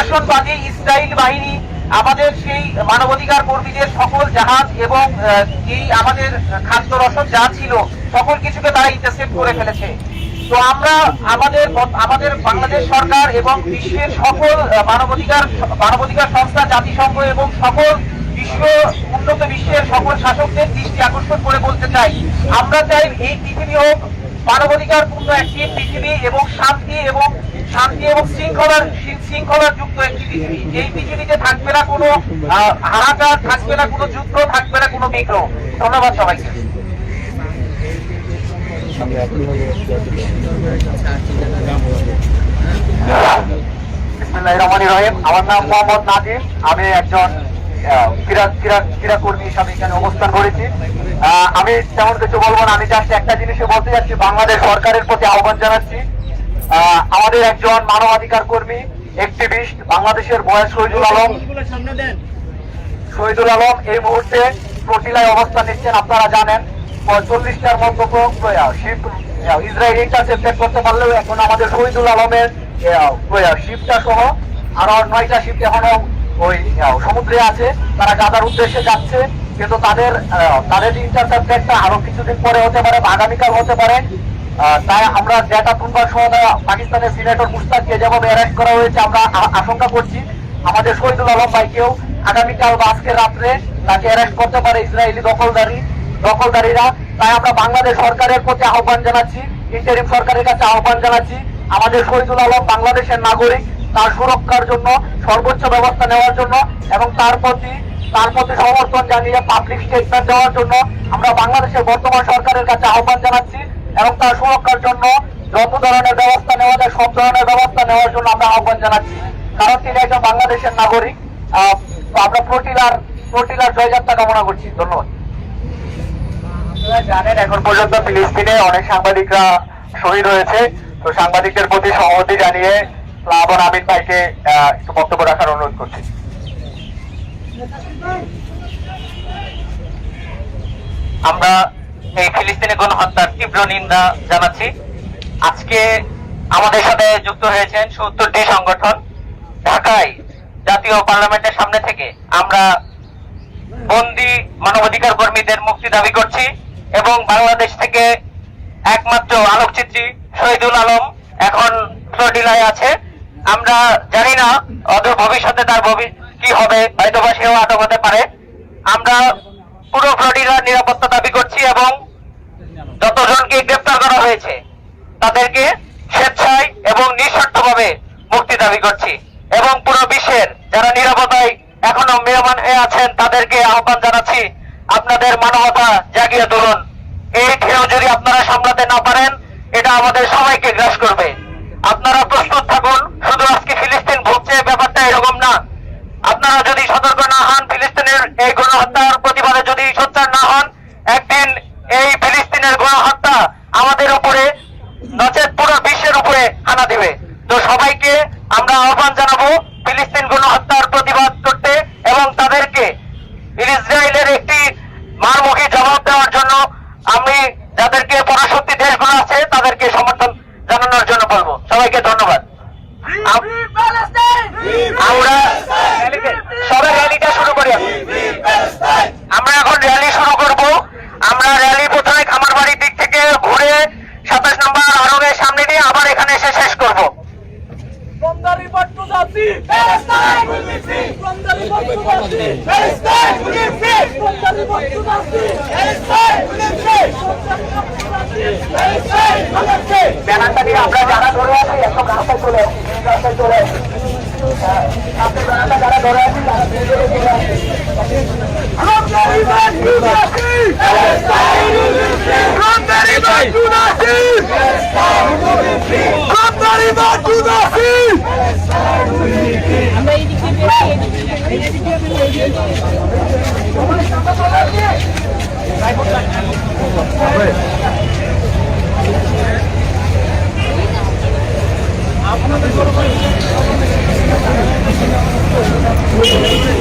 আগ্রাসনবাদী Israel বাহিনী, আমাদের সেই মানবাধিকার কর্মীদের সকল জাহাজ এবং এই আমাদের খাদ্য রসদ যা ছিল, সকল কিছুকে তারা ইন্টারসেপ্ট করে ফেলেছে। তো আমরা আমাদের আমাদের বাংলাদেশ সরকার এবং বিশ্বের সকল মানবাধিকার মানবাধিকার সংস্থা, জাতিসংঘ এবং সকল বিশ্ব, উন্নত বিশ্বের সকল শাসকদের দৃষ্টি আকর্ষণ করে বলতে চাই। আমরা চাই এই পৃথিবী হোক মানবাধিকার পূর্ণ একটি পৃথিবী এবং শান্তি এবং শান্তি এবং শৃঙ্খলার শৃঙ্খলার যুক্ত একটি পৃথিবী এই পৃথিবীতে থাকবে না কোনো আহ, হাহাকার থাকবে না কোনো যুদ্ধ থাকবে না কোনো বিগ্রহ। ধন্যবাদ সবাইকে। আমার নাম মোহাম্মদ নাজিম। আমি একজন আহ, ক্রীড়া ক্রীড়া ক্রীড়া কর্মী হিসাবে এখানে অবস্থান করেছি। আমি তেমন কিছু বলব না। আমি জাস্ট একটা জিনিসই বলতে যাচ্ছি বাংলাদেশ সরকারের প্রতি আহ্বান জানাচ্ছি। আমাদের একজন মানবাধিকার কর্মী একটিভিস্ট বাংলাদেশের বয়স শহীদুল আলম। শহীদুল আলম এই মুহূর্তে প্রটিলায় অবস্থান নিচ্ছেন, আপনারা জানেন। চল্লিশটার মতো শিপ ইসরায়েল ইন্টারসেপ্টেড করতে পারলেও এখন আমাদের শহীদুল আলমের শিপটা সহ আরও নয়টা শিপ এখনও ওই সমুদ্রে আছে। তারা গাদার উদ্দেশ্যে যাচ্ছে, কিন্তু তাদের তাদের ইন্টারসেপ্টেডটা আরও কিছুদিন পরে হতে পারে আগামীকাল হতে পারে। তাই আমরা ডেটা তুলবার সময় পাকিস্তানের সিনেটর মুস্তাককে যেভাবে অ্যারেস্ট করা হয়েছে আমরা আশঙ্কা করছি। আমাদের শহীদুল আলম ভাইকেও আগামীকাল বা আজকে রাত্রে তাকে অ্যারেস্ট করতে পারে ইসরায়েলি দখলদারি, দখলদারিরা। তাই আমরা বাংলাদেশ সরকারের প্রতি আহ্বান জানাচ্ছি ইন্টারিম সরকারের কাছে আহ্বান জানাচ্ছি। আমাদের শহীদুল আলম বাংলাদেশের নাগরিক, তার সুরক্ষার জন্য, সর্বোচ্চ ব্যবস্থা নেওয়ার জন্য এবং তার প্রতি তার প্রতি সমর্থন জানিয়ে পাবলিক স্টেটমেন্ট দেওয়ার জন্য আমরা বাংলাদেশের বর্তমান সরকারের কাছে আহ্বান জানাচ্ছি। এবং তার সুরক্ষার জন্য যত ধরনের ব্যবস্থা নেওয়া যায়, সব ধরনের ব্যবস্থা নেওয়ার জন্য আমরা আহ্বান জানাচ্ছি। কারণ তিনি একজন বাংলাদেশের নাগরিক। আমরা প্রটিলার প্রটিলার জয়যাত্রা কামনা করছি। ধন্যবাদ। জানেন, এখন পর্যন্ত ফিলিস্তিনে অনেক সাংবাদিকরা শহীদ হয়েছে। তো সাংবাদিকদের প্রতি সহমতি জানিয়ে প্লাবন আমিন ভাইকে একটু বক্তব্য রাখার অনুরোধ করছি। আমরা এই ফিলিস্তিনি গণহত্যার তীব্র নিন্দা জানাচ্ছি। আজকে আমাদের সাথে যুক্ত হয়েছেন সত্তরটি সংগঠন। ঢাকায় জাতীয় পার্লামেন্টের সামনে থেকে আমরা বন্দি মানবাধিকার কর্মীদের মুক্তি দাবি করছি এবং বাংলাদেশ থেকে একমাত্র আলোকচিত্রী শহীদুল আলম এখন ফ্লোরিডায় আছে। আমরা জানি না অদূর ভবিষ্যতে তার ভবি- কি হবে হয়তো বা সেও আটক হতে পারে। আমরা পুরো ফ্লোরিডার নিরাপত্তা দাবি করছি এবং যতজনকে গ্রেপ্তার করা হয়েছে, তাদেরকে স্বেচ্ছায় এবং নিঃশর্তভাবে মুক্তি দাবি করছি। এবং পুরো বিশ্বের যারা নিরাপত্তায় এখনও মেয়মান হয়ে আছেন, তাদেরকে আহ্বান জানাচ্ছি, আপনাদের মানবতা জাগিয়ে তুলুন। এই ঢেউ যদি আপনারা সামলাতে না পারেন, এটা আমাদের সবাইকে গ্রাস করবে। আপনারা প্রস্তুত থাকুন শুধু আজকে ফিলিস্তিন ভুগছে ব্যাপারটা এরকম না আপনারা যদি সতর্ক না হন ফিলিস্তিনের এই গণহত্যার প্রতিবাদে যদি সোচ্চার না হন একদিন এই ফিলিস্তিনের গণহত্যা আমাদের উপরে নচেত পুরো বিশ্বের উপরে হানা দিবে তো সবাইকে আমরা আহ্বান জানাব ফিলিস্তিন গণহত্যার ব্যানারটা নিয়ে আমরা যারা ধরে আছি একদম রাস্তায় চলে আসি রাস্তায় চলে আসি আপনি ব্যানারটা যারা ধরে আছি তারা চলে আসি From the river to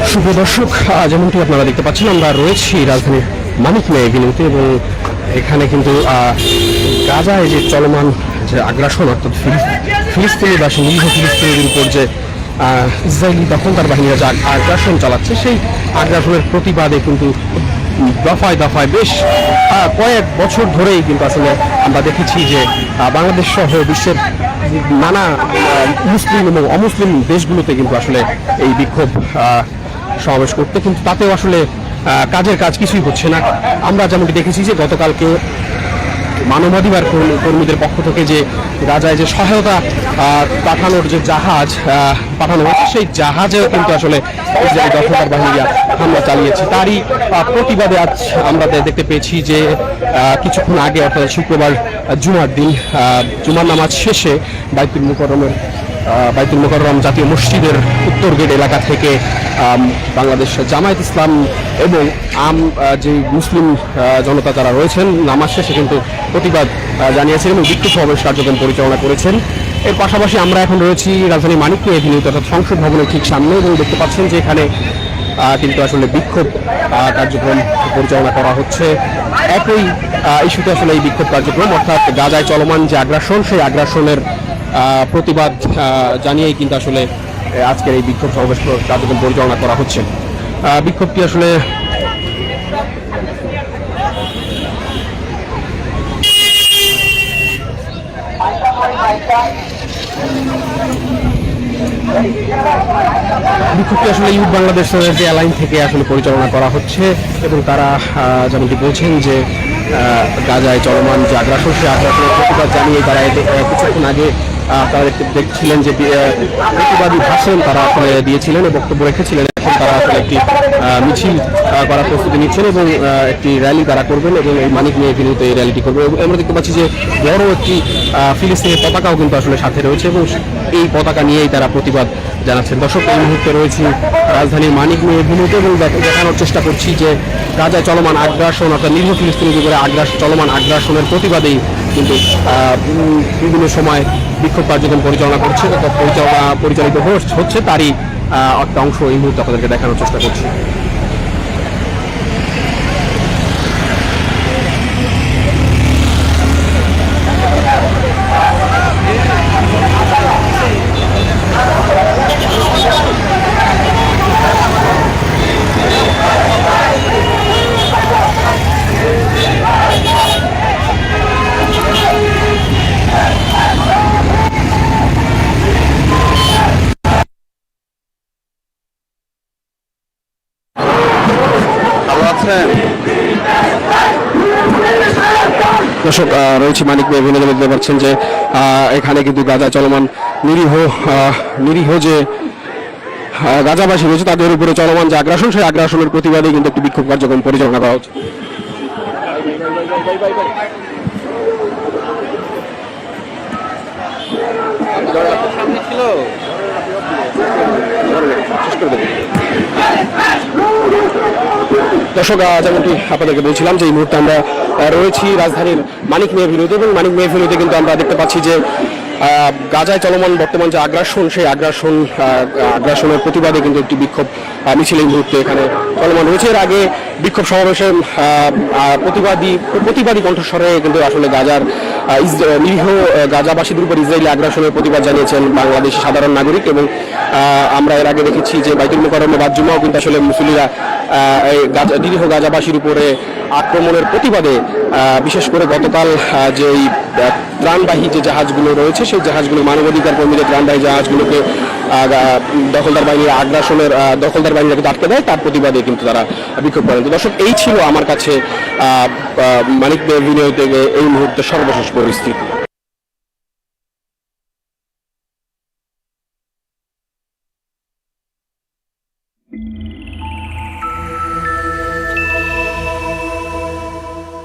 শুভ দর্শক যেমনটি আপনারা দেখতে পাচ্ছেন। আমরা রয়েছি রাজধানীর মানিক মে এভিনিউতে এবং এখানে কিন্তু গাজায় যে চলমান যে আগ্রাসন, অর্থাৎ ফিলিস- ফিলিস্তিনি বা নিরীহ ফিলিস্তিনিদের উপর যে ইসরায়েলি দখলদার বাহিনীরা যে আগ- আগ্রাসন চালাচ্ছে, সেই আগ্রাসনের প্রতিবাদে কিন্তু দফায় দফায় বেশ কয়েক বছর ধরেই কিন্তু আসলে আমরা দেখেছি যে বাংলাদেশ সহ বিশ্বের নানা মুসলিম এবং অমুসলিম দেশগুলোতে কিন্তু আসলে এই বিক্ষোভ সমাবেশ করতে কিন্তু তাতেও আসলে কাজের কাজ কিছুই হচ্ছে না। আমরা যেমনটি দেখেছি যে গতকালকে মানবাধিকার কর্মী- কর্মীদের পক্ষ থেকে যে রাজায় যে সহায়তা পাঠানোর যে জাহাজ পাঠানো হয়েছে, সেই জাহাজেও কিন্তু আসলে ইসরায়েল দখলদার হামলা চালিয়েছে। তারই প্রতিবাদে আজ আমরা দেখতে পেয়েছি যে কিছুক্ষণ আগে, অর্থাৎ শুক্রবার জুমার দিন জুমার নামাজ শেষে বাইতুল মুকরমের বাইতুল মোকররম জাতীয় মসজিদের উত্তর গেট এলাকা থেকে বাংলাদেশ জামায়াত ইসলাম এবং আম যে মুসলিম জনতা যারা রয়েছেন, নামাজ শেষে কিন্তু প্রতিবাদ জানিয়েছেন এবং বিক্ষোভ সমাবেশ কার্যক্রম পরিচালনা করেছেন। এর পাশাপাশি আমরা এখন রয়েছি রাজধানী মানিকপুর এভিনিউতে অর্থাৎ সংসদ ভবনের ঠিক সামনে এবং দেখতে পাচ্ছেন যে এখানে কিন্তু আসলে বিক্ষোভ কার্যক্রম পরিচালনা করা হচ্ছে। একই ইস্যুতে আসলে এই বিক্ষোভ কার্যক্রম, অর্থাৎ গাজায় চলমান যে আগ্রাসন, সেই আগ্রাসনের প্রতিবাদ জানিয়েই কিন্তু আসলে আজকের এই বিক্ষোভ সমাবেশ কার্যক্রম পরিচালনা করা হচ্ছে। বিক্ষোভটি আসলে বিক্ষোভটি আসলে ইউথ বাংলাদেশ যে অ্যালাইন থেকে আসলে পরিচালনা করা হচ্ছে এবং তারা যেমনটি বলছেন যে গাজায় চলমান যে আগ্রাসন সেই আগ্রাসনের প্রতিবাদ জানিয়ে তারা কিছুক্ষণ আগে তারা দেখছিলেন যে প্রতিবাদী ভাষণ তারা আসলে দিয়েছিলেন বক্তব্য রেখেছিলেন। এখন তারা আসলে একটি মিছিল করার প্রস্তুতি নিচ্ছেন এবং একটি র্যালি তারা করবেন এবং এই মানিক নিয়ে কিন্তু এই র্যালিটি করবে আমরা দেখতে পাচ্ছি যে, বড় একটি ফিলিস্তিনের পতাকাও কিন্তু আসলে সাথে রয়েছে এবং এই পতাকা নিয়েই তারা প্রতিবাদ জানাচ্ছেন। দর্শক, এই মুহূর্তে রয়েছি রাজধানীর মানিক নিয়ে ভিনুতে এবং দেখানোর চেষ্টা করছি যে গাজায় চলমান আগ্রাসন অর্থাৎ নির্ভ ফিলিস্তিনি যুগের আগ্রাস, চলমান আগ্রাসনের প্রতিবাদেই কিন্তু বিভিন্ন সময় বিক্ষোভ কার্যক্রম পরিচালনা করছে পরিচালনা পরিচালিত হচ্ছে- তারই একটা অংশ এই মুহূর্তে আপনাদেরকে দেখানোর চেষ্টা করছি ভালো আছেন দর্শক রয়েছে মানিক ভাই, বিনোদন দেখতে পাচ্ছেন যে এখানে কিন্তু গাজা চলমান নিরীহ নিরীহ যে গাজাবাসী রয়েছে, তাদের উপরে চলমান যে আগ্রাসন, সেই আগ্রাসনের প্রতিবাদে কিন্তু একটি বিক্ষোভ কার্যক্রম পরিচালনা করা হচ্ছে। দর্শক যেমনটি আপনাদেরকে বলছিলাম যে এই মুহূর্তে আমরা রয়েছি রাজধানীর মানিক মেহভিলুতে এবং মানিক মেহভিলুতে কিন্তু আমরা দেখতে পাচ্ছি যে গাজায় চলমান বর্তমান যে আগ্রাসন, সেই আগ্রাসন আগ্রাসনের প্রতিবাদে কিন্তু একটি বিক্ষোভ মিছিল এই মুহূর্তে এখানে চলমান রয়েছে। এর আগে বিক্ষোভ সমাবেশে প্রতিবাদী প্রতিবাদী কণ্ঠস্বরে কিন্তু আসলে গাজার নিরীহ গাজাবাসীদের উপর ইসরায়েলি আগ্রাসনের প্রতিবাদ জানিয়েছেন বাংলাদেশ সাধারণ নাগরিক এবং আমরা এর আগে দেখেছি যে বাইতুল মুকাররমে বাদজুমাও কিন্তু আসলে মুসলিরা নিরীহ গাজাবাসীর উপরে আক্রমণের প্রতিবাদে বিশেষ করে গতকাল যে ত্রাণবাহী যে জাহাজগুলো রয়েছে, সেই জাহাজগুলো মানবাধিকার কর্মীদের ত্রাণবাহী জাহাজগুলোকে দখলদার বাহিনীর আগ্রাসনের দখলদার বাহিনীরা আটকে দেয়। তার প্রতিবাদে কিন্তু তারা বিক্ষোভ করেন। তো দর্শক, এই ছিল আমার কাছে মানিক বিনিয়োগ থেকে এই মুহূর্তে সর্বশেষ পরিস্থিতি।